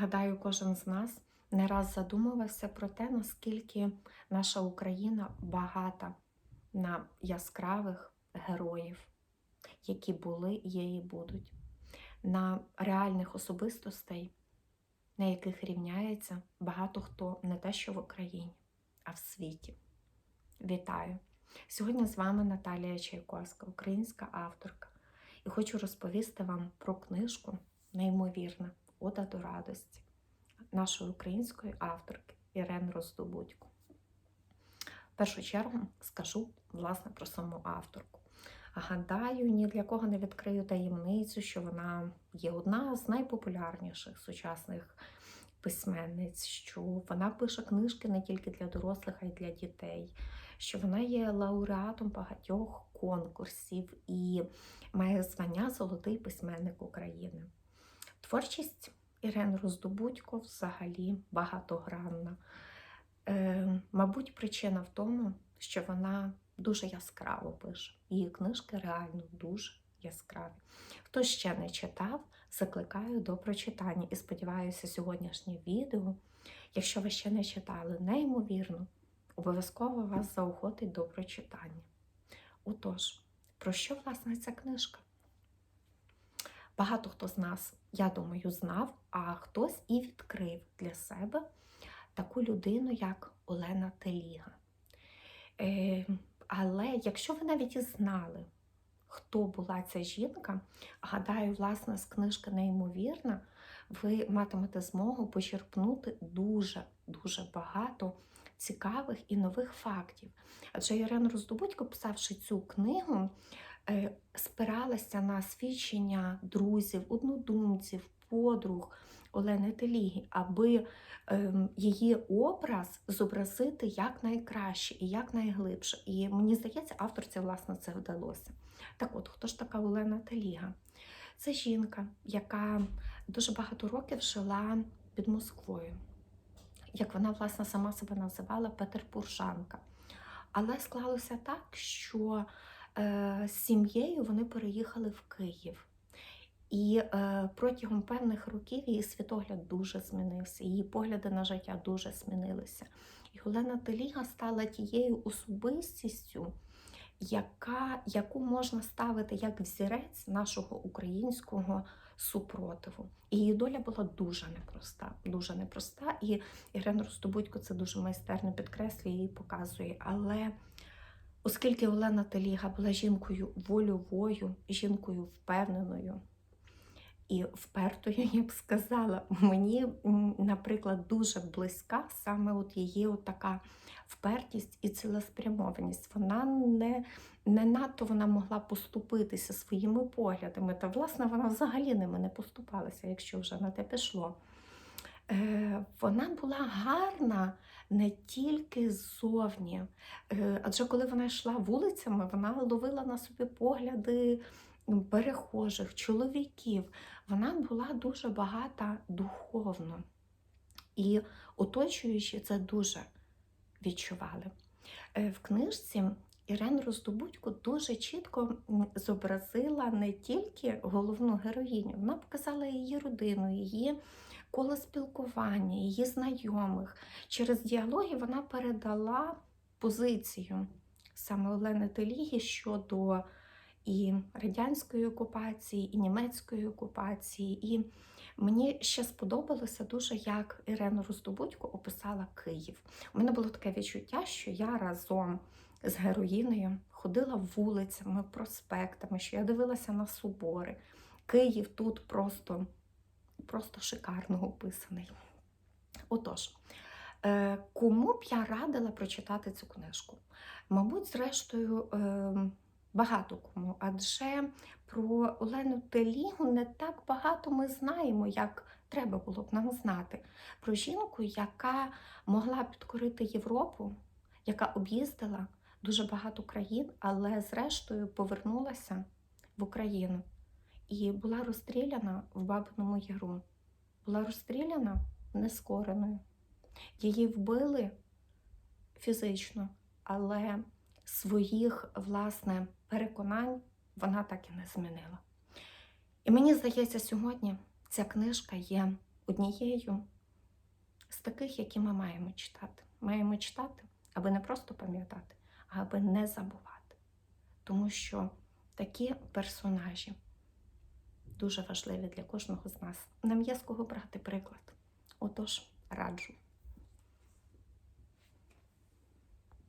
Гадаю, кожен з нас не раз задумувався про те, наскільки наша Україна багата на яскравих героїв, які були, є і будуть, на реальних особистостей, на яких рівняється багато хто не те, що в Україні, а в світі. Вітаю! Сьогодні з вами Наталія Чайковська, українська авторка, і хочу розповісти вам про книжку неймовірна Ода до радості нашої української авторки Ірен Роздобудько. В першу чергу скажу власне про саму авторку. Гадаю, ні для кого не відкрию таємницю, що вона є одна з найпопулярніших сучасних письменниць, що вона пише книжки не тільки для дорослих, а й для дітей, що вона є лауреатом багатьох конкурсів і має звання Золотий письменник України. Творчість Ірен Роздобудько взагалі багатогранна. Е, Мабуть, причина в тому, що вона дуже яскраво пише. Її книжки реально дуже яскраві. Хто ще не читав, закликаю до прочитання і сподіваюся, сьогоднішнє відео, якщо ви ще не читали, неймовірно, обов'язково вас заохотить до прочитання. Отож, про що власне ця книжка? Багато хто з нас, я думаю, знав, а хтось і відкрив для себе таку людину, як Олена Теліга. Е, але якщо ви навіть і знали, хто була ця жінка, гадаю, власне, з книжки неймовірна, ви матимете змогу почерпнути дуже-дуже багато цікавих і нових фактів. Адже Ірен Роздобудько, писавши цю книгу, спиралася на свідчення друзів, однодумців, подруг Олени Теліги, аби ем, її образ зобразити якнайкраще і якнайглибше. І мені здається, авторці власне це вдалося. Так от, хто ж така Олена Теліга? Це жінка, яка дуже багато років жила під Москвою. Як вона, власне, сама себе називала Петербуржанка. Але склалося так, що е, з сім'єю вони переїхали в Київ. І е, протягом певних років її світогляд дуже змінився, її погляди на життя дуже змінилися. І Олена Теліга стала тією особистістю, яка, яку можна ставити як взірець нашого українського супротиву. І її доля була дуже непроста, дуже непроста. І Ірина Ростобудько це дуже майстерно підкреслює і показує. Але оскільки Олена Теліга була жінкою вольовою, жінкою впевненою, і впертою, я б сказала, мені, наприклад, дуже близька саме от її така впертість і цілеспрямованість. Вона не не надто вона могла поступитися своїми поглядами. Та, власне, вона взагалі ними не поступалася, якщо вже на те пішло. Е, Вона була гарна не тільки ззовні, е, адже коли вона йшла вулицями, вона ловила на собі погляди перехожих, чоловіків. Вона була дуже багата духовно. І оточуючи це дуже відчували. Е, В книжці Ірен Роздобудько дуже чітко зобразила не тільки головну героїню, вона показала її родину, її коло спілкування, її знайомих. Через діалоги вона передала позицію саме Олени Теліги щодо і радянської окупації, і німецької окупації. І мені ще сподобалося дуже, як Ірена Роздобудько описала Київ. У мене було таке відчуття, що я разом з героїною ходила вулицями, проспектами, що я дивилася на собори. Київ тут просто, просто шикарно описаний. Отож, е, кому б я радила прочитати цю книжку? Мабуть, зрештою, ем, багато кому, адже про Олену Телігу не так багато ми знаємо, як треба було б нам знати. Про жінку, яка могла підкорити Європу, яка об'їздила дуже багато країн, але зрештою повернулася в Україну і була розстріляна в Бабиному Яру. Була розстріляна нескореною. Її вбили фізично, але своїх, власне, переконань вона так і не змінила. І мені здається, сьогодні ця книжка є однією з таких, які ми маємо читати. Маємо читати, аби не просто пам'ятати, а аби не забувати. Тому що такі персонажі дуже важливі для кожного з нас. Нам є з кого брати приклад. Отож, раджу.